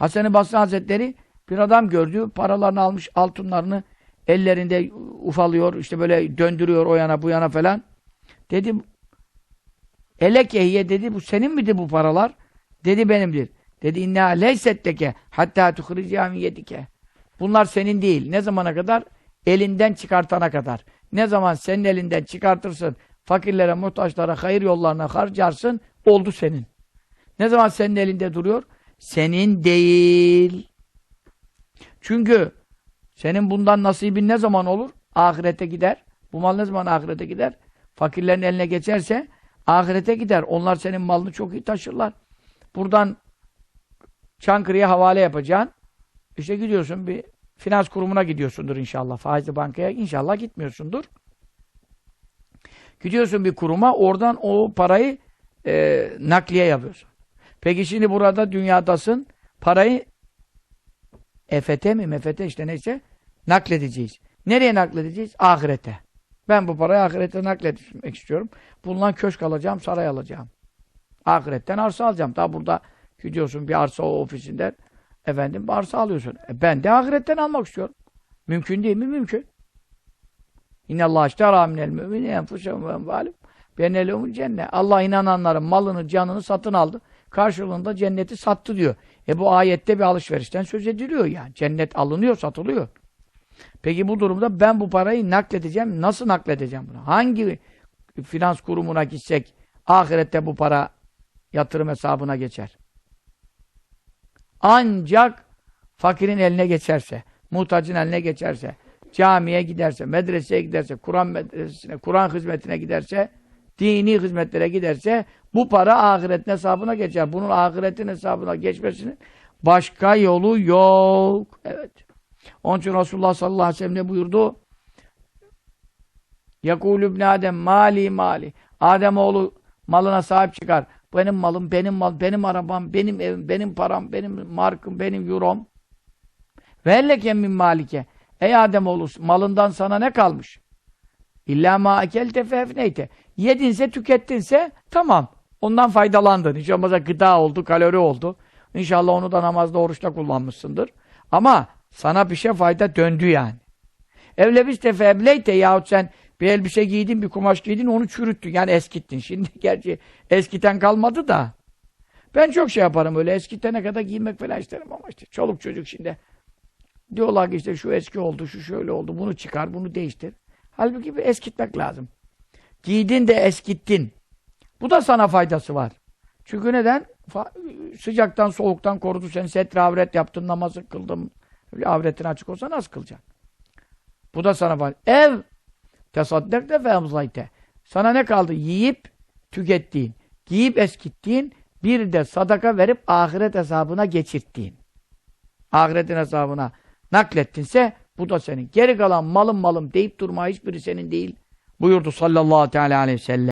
Hasan-ı Basri Hazretleri bir adam gördü. Paralarını almış, altınlarını ellerinde ufalıyor. işte böyle döndürüyor o yana bu yana falan. Dedi Elekehiye dedi bu senin miydi bu paralar? Dedi benimdir. Dedi inna leysetteke hatta tuhrica min yedike. Bunlar senin değil. Ne zamana kadar? Elinden çıkartana kadar. Ne zaman senin elinden çıkartırsın, fakirlere, muhtaçlara, hayır yollarına harcarsın, oldu senin. Ne zaman senin elinde duruyor? Senin değil. Çünkü senin bundan nasibin ne zaman olur? Ahirete gider. Bu mal ne zaman ahirete gider? Fakirlerin eline geçerse ahirete gider. Onlar senin malını çok iyi taşırlar. Buradan Çankırı'ya havale yapacaksın. İşte gidiyorsun bir finans kurumuna gidiyorsundur inşallah. Faizli bankaya inşallah gitmiyorsundur. Gidiyorsun bir kuruma oradan o parayı e, nakliye yapıyorsun. Peki şimdi burada dünyadasın parayı EFT mi mefete işte neyse nakledeceğiz. Nereye nakledeceğiz? Ahirete. Ben bu parayı ahirete nakletmek istiyorum. Bundan köşk alacağım, saray alacağım. Ahiretten arsa alacağım. Daha burada gidiyorsun bir arsa ofisinden efendim arsa alıyorsun. E ben de ahiretten almak istiyorum. Mümkün değil mi? Mümkün. İnne Allah iştara minel mümini enfusehum ve envalim benelehumul cennet. Allah inananların malını, canını satın aldı. Karşılığında cenneti sattı diyor. E bu ayette bir alışverişten söz ediliyor yani. Cennet alınıyor, satılıyor. Peki bu durumda ben bu parayı nakledeceğim. Nasıl nakledeceğim bunu? Hangi finans kurumuna gitsek ahirette bu para yatırım hesabına geçer? Ancak fakirin eline geçerse, muhtacın eline geçerse, camiye giderse, medreseye giderse, Kur'an medresesine, Kur'an hizmetine giderse, dini hizmetlere giderse bu para ahiretin hesabına geçer. Bunun ahiretin hesabına geçmesinin başka yolu yok. Evet. Onun için Resulullah sallallahu aleyhi ve sellem ne buyurdu? Yakul ibn Adem mali mali. Adem oğlu malına sahip çıkar. Benim malım, benim mal, benim arabam, benim evim, benim param, benim markım, benim eurom. Ve min malike. Ey Adem oğlu malından sana ne kalmış? İlla ma ekelte fefneyte. Yedinse, tükettinse tamam. Ondan faydalandın. Hiç olmazsa gıda oldu, kalori oldu. İnşallah onu da namazda, oruçta kullanmışsındır. Ama sana bir şey fayda döndü yani. Evlebiste febleyte yahut sen bir elbise giydin, bir kumaş giydin, onu çürüttün. Yani eskittin. Şimdi gerçi eskiten kalmadı da. Ben çok şey yaparım öyle. Eskitene kadar giymek falan isterim ama işte çoluk çocuk şimdi. Diyorlar ki işte şu eski oldu, şu şöyle oldu, bunu çıkar, bunu değiştir. Halbuki bir eskitmek lazım. Giydin de eskittin. Bu da sana faydası var. Çünkü neden? Sıcaktan, soğuktan korudu seni. Setre avret yaptın, namazı kıldın. Avretin açık olsa nasıl kılacaksın? Bu da sana var. Ev tesaddek de femzayte. Sana ne kaldı? Yiyip tükettiğin, giyip eskittiğin, bir de sadaka verip ahiret hesabına geçirttiğin. Ahiretin hesabına naklettinse bu da senin. Geri kalan malım malım deyip durma hiçbiri senin değil. Buyurdu sallallahu teala aleyhi ve sellem.